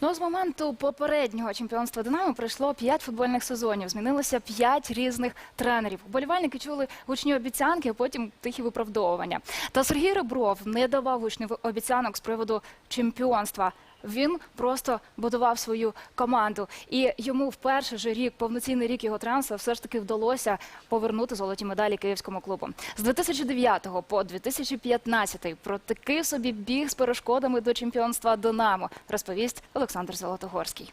Ну, з моменту попереднього чемпіонства Динамо пройшло п'ять футбольних сезонів. Змінилося п'ять різних тренерів. Вболівальники чули гучні обіцянки, а потім тихі виправдовування. Та Сергій Ребров не давав гучних обіцянок з приводу чемпіонства. Він просто будував свою команду, і йому в перший же рік, повноцінний рік його трансфер, все ж таки вдалося повернути золоті медалі київському клубу. З 2009 по 2015 про такий собі біг з перешкодами до чемпіонства Динамо розповість Олександр Золотогорський.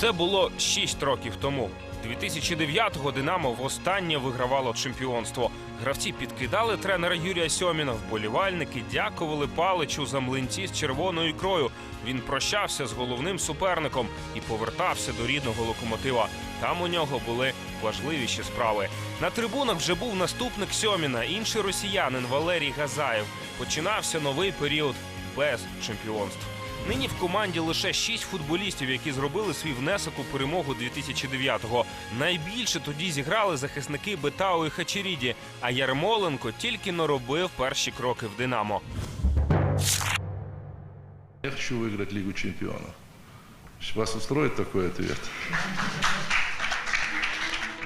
Це було 6 років тому. 2009-го Динамо востаннє вигравало чемпіонство. Гравці підкидали тренера Юрія Сьоміна. Вболівальники дякували паличу за млинці з червоною ікрою. Він прощався з головним суперником і повертався до рідного локомотива. Там у нього були важливіші справи. На трибунах вже був наступник Сьоміна, інший росіянин Валерій Газаєв. Починався новий період без чемпіонств. Нині в команді лише шість футболістів, які зробили свій внесок у перемогу 2009-го. Найбільше тоді зіграли захисники Бетау і Хачеріді, а Ярмоленко тільки наробив перші кроки в Динамо. Я хочу виграти лігу чемпіонів. Вас устроїть такой ответ?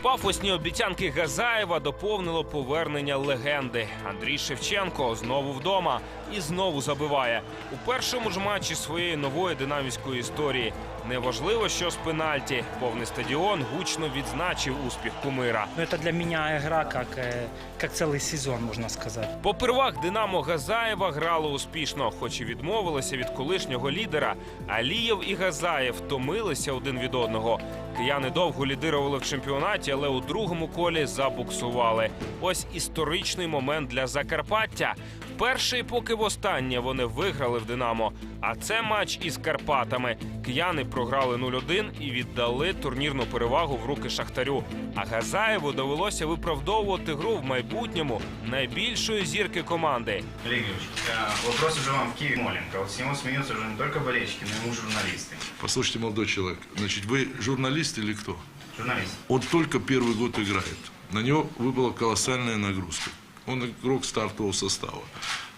Пафосні обіцянки Газаєва доповнило повернення легенди. Андрій Шевченко знову вдома і знову забиває у першому ж матчі своєї нової динамівської історії. Неважливо, що з пенальті. Повний стадіон гучно відзначив успіх кумира. Ну, это для меня игра как, э, как целый сезон, можно сказать. Попервах Динамо Газаєва грало успішно, хоч і відмовилися від колишнього лідера. Алієв і Газаєв втомилися один від одного. Кияни довго лідирували в чемпіонаті, але у другому колі забуксували. Ось історичний момент для Закарпаття. Вперше і поки востаннє вони виграли в Динамо. А це матч із Карпатами. Кияни програли 0-1 і віддали турнірну перевагу в руки Шахтарю. А Газаєву довелося виправдовувати гру в майбутньому найбільшої зірки команди. Олег Юрьевич, э, вопрос уже вам в Киеве Моленко. Вот с него смеются уже не только болельщики, но и мы журналисты. Послушайте, молодой человек, значит, вы журналист или кто? Журналисты. Он только первый год играет. На него выпала колоссальная нагрузка. Он игрок стартового состава.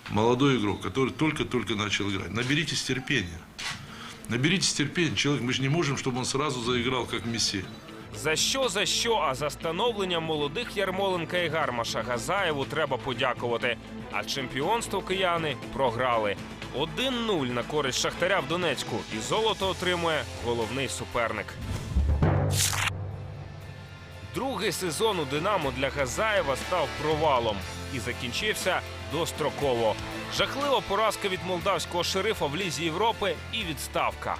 Молодой игрок, который только-только начал играть. Наберитесь терпения. Наберитесь терпения. Человек, мы же не можем, чтобы он сразу заиграл, как Месси. За що за що, а за становлення молодих Ярмоленка і Гармаша Газаєву треба подякувати. А чемпіонство кияни програли. 1-0 на користь Шахтаря в Донецьку. І золото отримує головний суперник. Другий сезон у Динамо для Газаєва став провалом і закінчився достроково. Жахлива поразка від молдавського шерифа в Лізі Європи і відставка.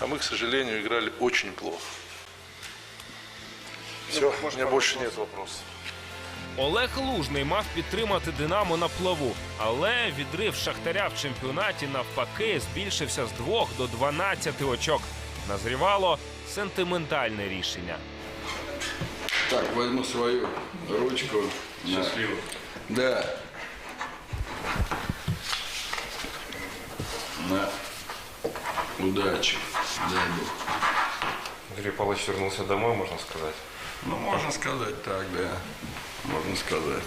А мы, к сожалению, играли очень плохо. Все, у меня больше нет вопросов. Олег Лужний мав підтримати Динамо на плаву, але відрив Шахтаря в чемпіонаті навпаки збільшився з 2 до 12 очок. Назрівало сентиментальне рішення. Так, возьму свою ручку. Счастливо. Да. На. Удачи. Дай Бог. Андрей Павлович вернулся домой, можно сказать. Ну, можно сказать так, да. Можно сказать.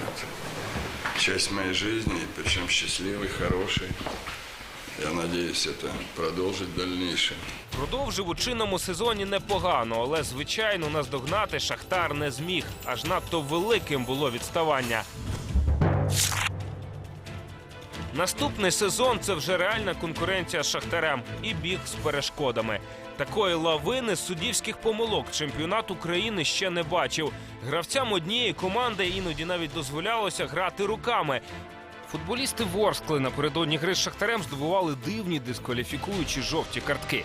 Это часть моей жизни, причем счастливой, хорошей. Я надеюсь, это продолжить в дальнейшем. Продовжив у чинному сезоні непогано, але звичайно наздогнати Шахтар не зміг. Аж надто великим було відставання. Наступний сезон це вже реальна конкуренція з Шахтарем і біг з перешкодами. Такої лавини суддівських помилок чемпіонат України ще не бачив. Гравцям однієї команди іноді навіть дозволялося грати руками. Футболісти Ворскли напередодні гри з Шахтарем здобували дивні дискваліфікуючі жовті картки.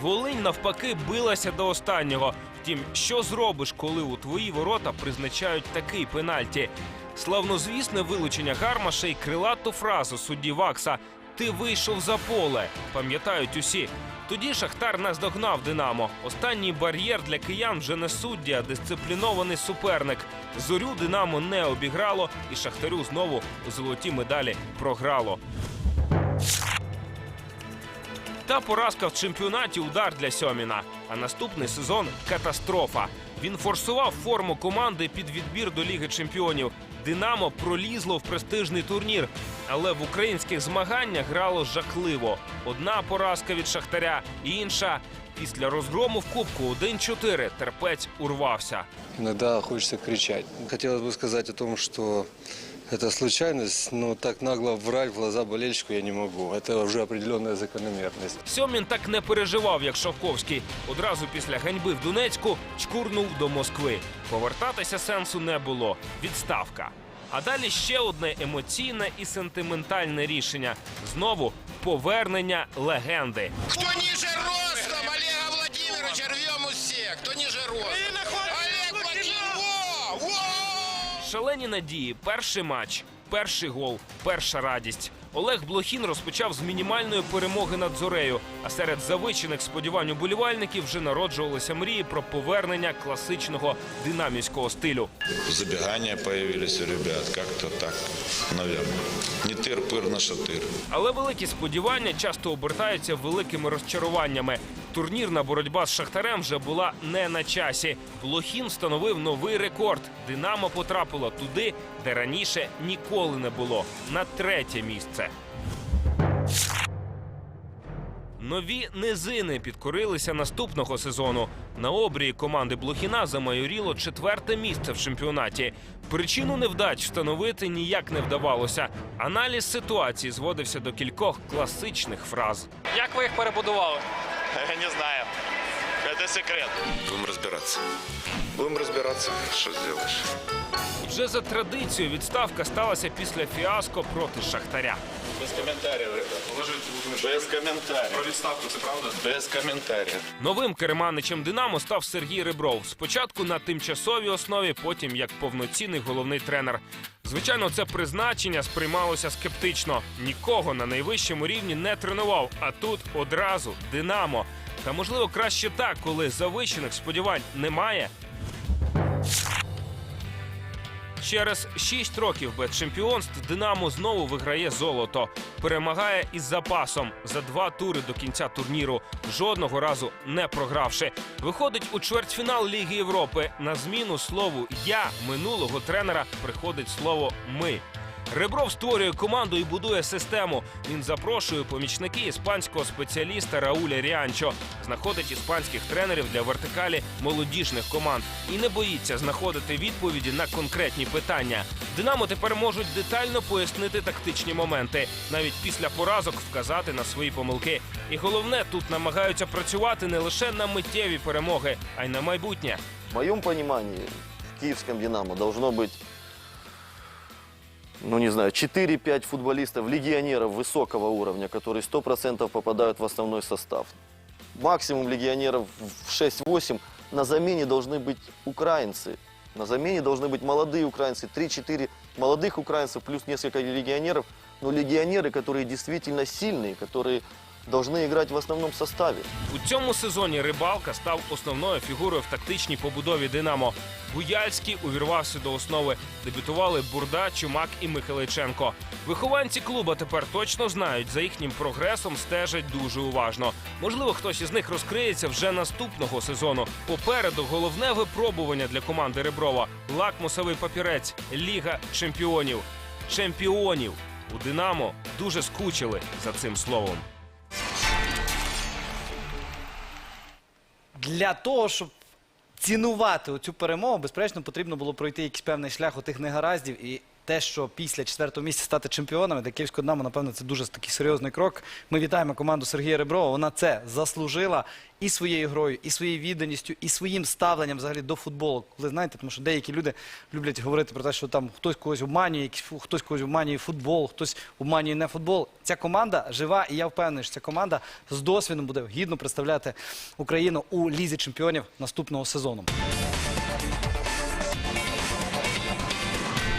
Волинь навпаки билася до останнього. Втім, що зробиш, коли у твої ворота призначають такий пенальті? Славнозвісне вилучення гармаша і крилату фразу судді Вакса Ти вийшов за поле. Пам'ятають усі. Тоді Шахтар наздогнав Динамо. Останній бар'єр для киян вже не судді, а дисциплінований суперник. Зорю Динамо не обіграло, і Шахтарю знову золоті медалі програло. Та поразка в чемпіонаті удар для Сьоміна. А наступний сезон катастрофа. Він форсував форму команди під відбір до Ліги Чемпіонів. Динамо пролізло в престижний турнір, але в українських змаганнях грало жахливо. Одна поразка від Шахтаря, інша після розгрому в Кубку 1-4 терпець урвався. Іноді хочеться кричать. Хотілося б сказати, о том, что это случайность, но так нагло врать в глаза болельщику я не могу. Это уже определенная закономерность. Сьомін так не переживав, як Шовковський. Одразу після ганьби в Донецьку чкурнув до Москви. Повертатися сенсу не було. Відставка. А далі ще одне емоційне і сентиментальне рішення. Знову повернення легенди. Кто ниже ростом Олега Владимировича рвем у всех. Кто ниже ростом. Олег Владимирович! Во! Во! Шалені надії, перший матч, перший гол, перша радість. Олег Блохін розпочав з мінімальної перемоги над зорею. А серед завичених сподівань уболівальників вже народжувалися мрії про повернення класичного динамівського стилю. Забегания появились у ребят, как-то так, наверное. Не тыр-пыр на шатыр. Але великі сподівання часто обертаються великими розчаруваннями. Турнірна боротьба з Шахтарем вже була не на часі. Блохін встановив новий рекорд. Динамо потрапило туди, де раніше ніколи не було на третє місце. Нові низини підкорилися наступного сезону. На обрії команди Блохіна замайоріло четверте місце в чемпіонаті. Причину невдач встановити ніяк не вдавалося. Аналіз ситуації зводився до кількох класичних фраз. Як ви їх перебудували? Не знаю. Это секрет. Будем разбираться. Будем разбираться, что сделаешь. Вже за традицією відставка сталася після фіаско проти Шахтаря. Без комментариев, ребят. Без комментариев. Про відставку, це правда? Без комментариев. Новим керманичем Динамо став Сергій Ребров. Спочатку на тимчасовій основі, потім як повноцінний головний тренер. Звичайно, це призначення сприймалося скептично. Нікого на найвищому рівні не тренував. А тут одразу Динамо. Та можливо краще так, коли завищених сподівань немає. Через 6 років без чемпіонств Динамо знову виграє золото. Перемагає із запасом за два тури до кінця турніру, жодного разу не програвши. Виходить у чвертьфінал Ліги Європи. На зміну слову я минулого тренера приходить слово ми. Ребров створює команду і будує систему. Він запрошує помічники іспанського спеціаліста Рауля Ріанчо, знаходить іспанських тренерів для вертикалі молодіжних команд і не боїться знаходити відповіді на конкретні питання. Динамо тепер можуть детально пояснити тактичні моменти, навіть після поразок вказати на свої помилки. І головне, тут намагаються працювати не лише на миттєві перемоги, а й на майбутнє. В моем понимании в киевском «Динамо» должно быть, ну не знаю, 4-5 футболистов, легионеров высокого уровня, которые 100% попадают в основной состав. Максимум легионеров в 6-8. На замене должны быть украинцы. На замене должны быть молодые украинцы, 3-4 молодых украинцев плюс несколько легионеров. Но легионеры, которые действительно сильные, которые должны играть в основном составе. У цьому сезоні рибалка став основною фігурою в тактичній побудові Динамо. Буяльський увірвався до основи. Дебютували Бурда, Чумак і Михайличенко. Вихованці клуба тепер точно знають, за їхнім прогресом стежать дуже уважно. Можливо, хтось із них розкриється вже наступного сезону. Попереду головне випробування для команди Реброва лакмусовий папірець Ліга чемпіонів. Чемпіонів у Динамо дуже скучили за цим словом. Для того, щоб цінувати цю перемогу, безперечно, потрібно було пройти якийсь певний шлях у тих негараздів. І те, що після четвертого місця стати чемпіонами, для Київського Динамо, напевно, це дуже такий серйозний крок. Ми вітаємо команду Сергія Реброва. Вона це заслужила і своєю грою, і своєю відданістю, і своїм ставленням взагалі до футболу. Коли знаєте, тому що деякі люди люблять говорити про те, що там хтось когось обманює, хтось когось обманює футбол, хтось обманює не футбол. Ця команда жива, і я впевнений, що ця команда з досвідом буде гідно представляти Україну у лізі чемпіонів наступного сезону.